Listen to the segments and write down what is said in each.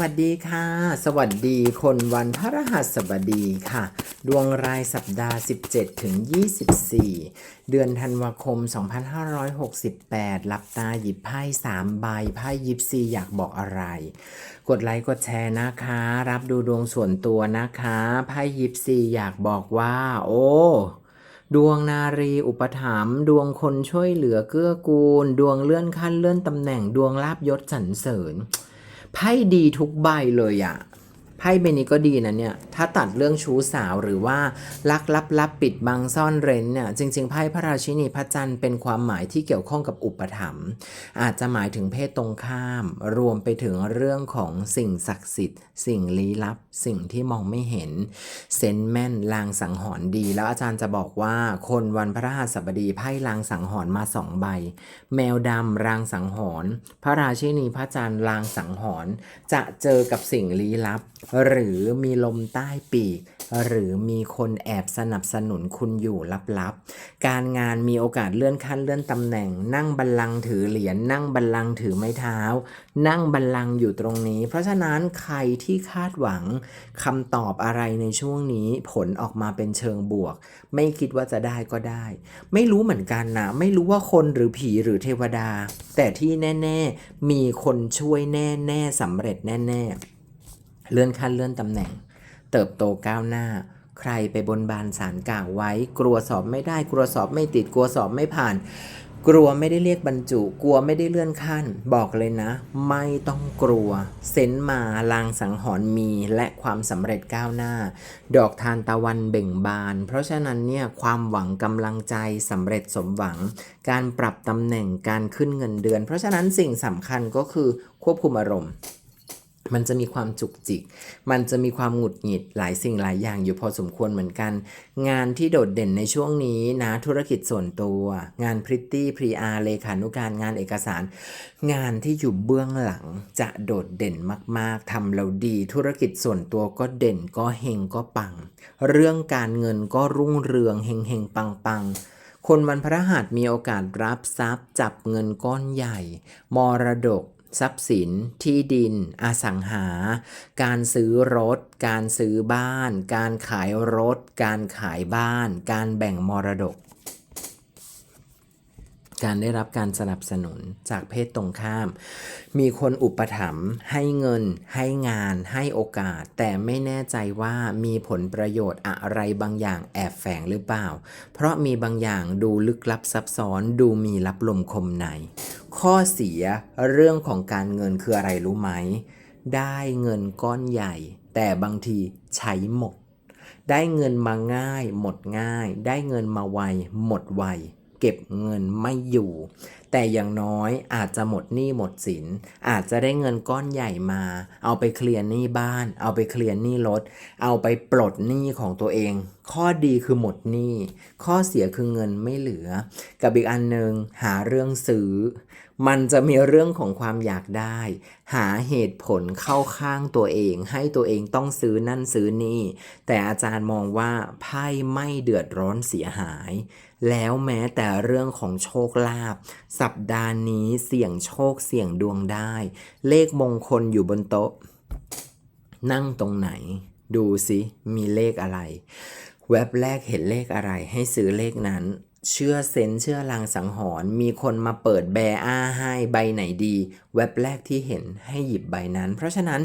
วัสดีค่ะ สวัสดีคนวันพระรหัสบดีค่ะ ดวงรายสัปดาห์ 17ถึง24 เดือนธันวาคม 2568 หลับตาหยิบไพ่3ใบไพ่ยิปซีอยากบอกอะไร กดไลค์กดแชร์นะคะ รับดูดวงส่วนตัวนะคะไพ่ยิปซีอยากบอกว่า โอ้ดวงนารีอุปถัมภ์ดวงคนช่วยเหลือเกื้อกูล ดวงเลื่อนขั้นเลื่อนตำแหน่งดวงลาบยศสรรเสริญ ไพ่ดีทุกใบเลยอะ ไพ่ใบนี้ก็ดีนะเนี่ย ถ้าตัดเรื่องชู้สาวหรือว่าลักลับลับปิดบังซ่อนเร้นเนี่ย จริง ๆ ไพ่พระราชินีพระจันทร์เป็นความหมายที่เกี่ยวข้องกับอุปถัมภ์ อาจจะหมายถึงเพศตรงข้าม รวมไปถึงเรื่องของสิ่งศักดิ์สิทธิ์ สิ่งลี้ลับ สิ่งที่มองไม่เห็น เซนแม่นลางสังหรณ์ดี แล้วอาจารย์จะบอกว่าคนวันพระรหัสบดีไพ่ลางสังหรณ์มาสองใบ แมวดำรางสังหรณ์ พระราชินีพระจันทร์ลางสังหรณ์ จะเจอกับสิ่งลี้ลับหรือมีลมใต้ปีก หรือมีคนแอบสนับสนุนคุณอยู่ลับๆ การงานมีโอกาสเลื่อนขั้นเลื่อนตำแหน่ง นั่งบัลลังก์ถือเหรียญนั่งบัลลังก์ถือไม้เท้า นั่งบัลลังก์อยู่ตรงนี้ เพราะฉะนั้นใครที่คาดหวังคำตอบอะไรในช่วงนี้ผลออกมาเป็นเชิงบวก ไม่คิดว่าจะได้ก็ได้ ไม่รู้เหมือนกันนะไม่รู้ว่าคนหรือผีหรือเทวดา แต่ที่แน่ ๆ มีคนช่วยแน่ ๆสำเร็จแน่ ๆ เลื่อนขั้นเลื่อนตำแหน่ง เติบโตก้าวหน้า ใครไปบนบานสารกล่าวไว้ กลัวสอบไม่ได้ กลัวสอบไม่ติด กลัวสอบไม่ผ่าน กลัวไม่ได้เรียกบรรจุ กลัวไม่ได้เลื่อนขั้น บอกเลยนะ ไม่ต้องกลัว เซนมาลางสังหรณ์มี และความสำเร็จก้าวหน้า ดอกทานตะวันเบ่งบาน เพราะฉะนั้นเนี่ยความหวังกำลังใจสำเร็จสมหวัง การปรับตำแหน่งการขึ้นเงินเดือน เพราะฉะนั้นสิ่งสำคัญก็คือควบคุมอารมณ์ มันจะมีความจุกจิก มันจะมีความหงุดหงิดหลายสิ่งหลายอย่างอยู่พอสมควรเหมือนกัน งานที่โดดเด่นในช่วงนี้นะธุรกิจส่วนตัว งานพริตตี้พรีอาร์เลขานุการงานเอกสาร งานที่อยู่เบื้องหลังจะโดดเด่นมากๆทำแล้วดี ธุรกิจส่วนตัวก็เด่นก็เฮงก็ปัง เรื่องการเงินก็รุ่งเรืองเฮงเฮงปังปังคนวันพระหัสมีโอกาสรับทรัพย์ จับเงินก้อนใหญ่ มรดก ทรัพย์สิน ที่ดิน อสังหา การซื้อรถ การซื้อบ้าน การขายรถ การขายบ้าน การแบ่งมรดก การได้รับการสนับสนุนจากเพศตรงข้าม มีคนอุปถัมภ์ให้เงิน ให้งาน ให้โอกาส แต่ไม่แน่ใจว่ามีผลประโยชน์อะไรบางอย่างแอบแฝงหรือเปล่า เพราะมีบางอย่างดูลึกลับซับซ้อนดูมีลับลมคมใน ข้อเสียเรื่องของการเงินคืออะไรรู้ไหม ได้เงินก้อนใหญ่ แต่บางทีใช้หมด ได้เงินมาง่าย หมดง่าย ได้เงินมาไวหมดไว เก็บเงินไม่อยู่ แต่อย่างน้อยอาจจะหมดหนี้หมดสิน อาจจะได้เงินก้อนใหญ่มา เอาไปเคลียร์หนี้บ้าน เอาไปเคลียร์หนี้รถ เอาไปปลดหนี้ของตัวเอง ข้อดีคือหมดหนี้ ข้อเสียคือเงินไม่เหลือ กับอีกอันหนึ่งหาเรื่องซื้อ มันจะมีเรื่องของความอยากได้ หาเหตุผลเข้าข้างตัวเอง ให้ตัวเองต้องซื้อนั่นซื้อนี่ แต่อาจารย์มองว่าไพ่ไม่เดือดร้อนเสียหาย แล้วแม้แต่เรื่องของโชคลาภสัปดาห์นี้เสี่ยงโชคเสี่ยงดวงได้ เลขมงคลอยู่บนโต๊ะ นั่งตรงไหน ดูสิมีเลขอะไร เว็บแรกเห็นเลขอะไรให้ซื้อเลขนั้น เชื่อเซนเชื่อลางสังหรณ์มีคนมาเปิดแบอ้าให้ใบไหนดี เว็บแรกที่เห็นให้หยิบใบนั้น เพราะฉะนั้น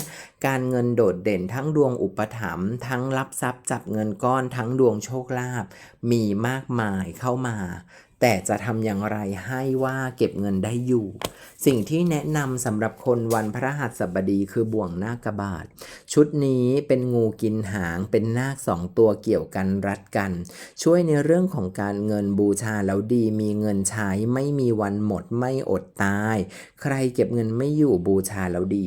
การเงินโดดเด่นทั้งดวงอุปถัมภ์ทั้งรับทรัพย์จับเงินก้อนทั้งดวงโชคลาภมีมากมายเข้ามา แต่จะทำอย่างไรให้ว่าเก็บเงินได้อยู่ สิ่งที่แนะนำสำหรับคนวันพระหัสบดีคือบ่วงนาคบาท ชุดนี้เป็นงูกินหางเป็นนาคสองตัวเกี่ยวกันรัดกัน ช่วยในเรื่องของการเงินบูชาแล้วดีมีเงินใช้ไม่มีวันหมดไม่อดตาย ใครเก็บเงินไม่อยู่บูชาแล้วดี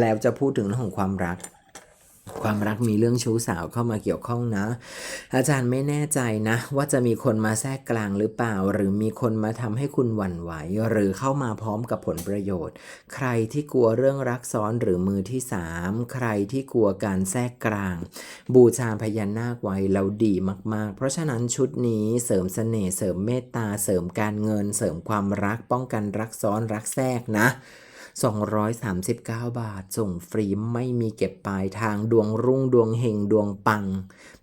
แล้วจะพูดถึงเรื่องของความรัก ความรักมีเรื่องชู้สาวเข้ามาเกี่ยวข้องนะ อาจารย์ไม่แน่ใจนะ ว่าจะมีคนมาแทรกกลางหรือเปล่า หรือมีคนมาทำให้คุณหวั่นไหว หรือเข้ามาพร้อมกับผลประโยชน์ ใครที่กลัวเรื่องรักซ้อนหรือมือที่สามใครที่กลัวการแทรกกลาง บูชาพญานาคไว้แล้วดีมาก ๆ เพราะฉะนั้นชุดนี้เสริมเสน่ห์เสริมเมตตาเสริมการเงิน เสริมความรักป้องกันรักซ้อนรักแทรกนะ 239 บาท ส่งฟรีไม่มีเก็บปลายทางดวงรุ่งดวงเฮงดวงปัง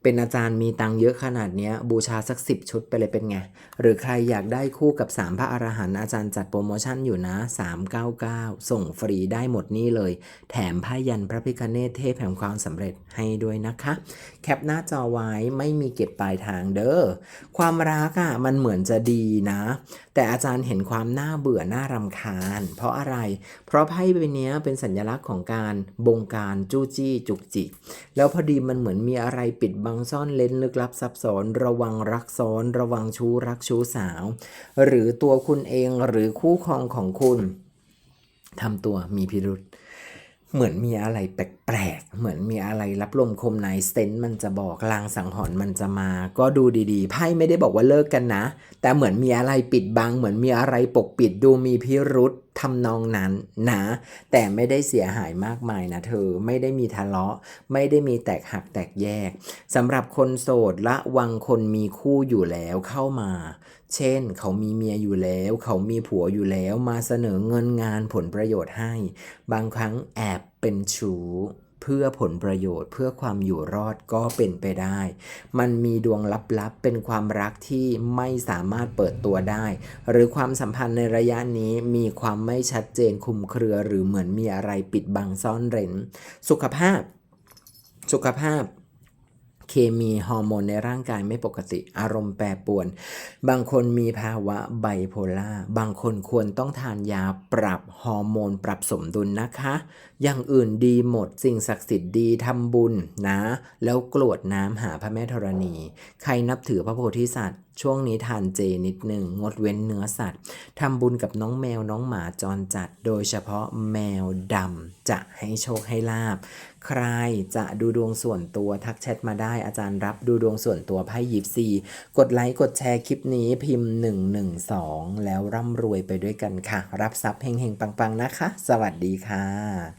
เป็นอาจารย์มีตังเยอะขนาดนี้บูชาสัก 10 ชุดไปเลยเป็นไง หรือใครอยากได้คู่กับ 3 พระอรหันต์อาจารย์จัดโปรโมชั่นอยู่นะ 399 ส่งฟรีได้หมดนี่เลย แถมผ้ายันพระพิคเนตเทพแห่งความสำเร็จให้ด้วยนะคะ แคปหน้าจอไว้ไม่มีเก็บปลายทางเด้อความรักอะ่ะมันเหมือนจะดีนะ แต่อาจารย์เห็นความน่าเบื่อน่ารำคาญ เพราะอะไร เพราะไพ่ใบนี้เป็นสัญลักษณ์ของการบงการจู้จี้จุกจิก แล้วพอดีมันเหมือนมีอะไรปิดบังซ่อนเล้นลึกลับซับซ้อน ระวังรักซ้อน ระวังชู้รักชู้สาว หรือตัวคุณเองหรือคู่ครองของคุณทำตัวมีพิรุษ เหมือนมีอะไรแปลกๆ เหมือนมีอะไรรับลมคมในเซนต์มันจะบอกลางสังหรณ์มันจะมา ก็ดูดีๆ ไพ่ไม่ได้บอกว่าเลิกกันนะ แต่เหมือนมีอะไรปิดบัง เหมือนมีอะไรปกปิดดูมีพิรุษ ทำนองนั้นนะ แต่ไม่ได้เสียหายมากมายนะเธอไม่ได้มีทะเลาะ ไม่ได้มีแตกหักแตกแยกสำหรับคนโสดละวังคนมีคู่อยู่แล้วเข้ามา เช่น เขามีเมียอยู่แล้ว เขามีผัวอยู่แล้วมาเสนอเงินงานผลประโยชน์ให้ บางครั้งแอบเป็นชู้ เพื่อผลประโยชน์ เพื่อความอยู่รอดก็เป็นไปได้ มันมีดวงลับๆ เป็นความรักที่ไม่สามารถเปิดตัวได้ หรือความสัมพันธ์ในระยะนี้มีความไม่ชัดเจนคลุมเครือ หรือเหมือนมีอะไรปิดบังซ่อนเร้น สุขภาพ สุขภาพ เคมีฮอร์โมนในร่างกายไม่ปกติ อารมณ์แปรปรวน บางคนมีภาวะไบโพล่า บางคนควรต้องทานยาปรับฮอร์โมนปรับสมดุลนะคะ อย่างอื่นดีหมด สิ่งศักดิ์สิทธิ์ดีทำบุญนะ แล้วกรวดน้ำหาพระแม่ธรณี ใครนับถือพระโพธิสัตว์ช่วงนี้ทานเจนิดหนึ่งงดเว้นเนื้อสัตว์ทำบุญกับน้องแมวน้องหมาจรจัด โดยเฉพาะแมวดำจะให้โชคให้ลาบ ใครจะดูดวงส่วนตัวทักแชทมาได้อาจารย์รับดูดวงส่วนตัวไพ่ยิปซีกดไลค์กดแชร์คลิปนี้พิมพ์ 112 แล้วร่ำรวยไปด้วยกันค่ะ รับทรัพย์เฮงๆปังๆนะคะ สวัสดีค่ะ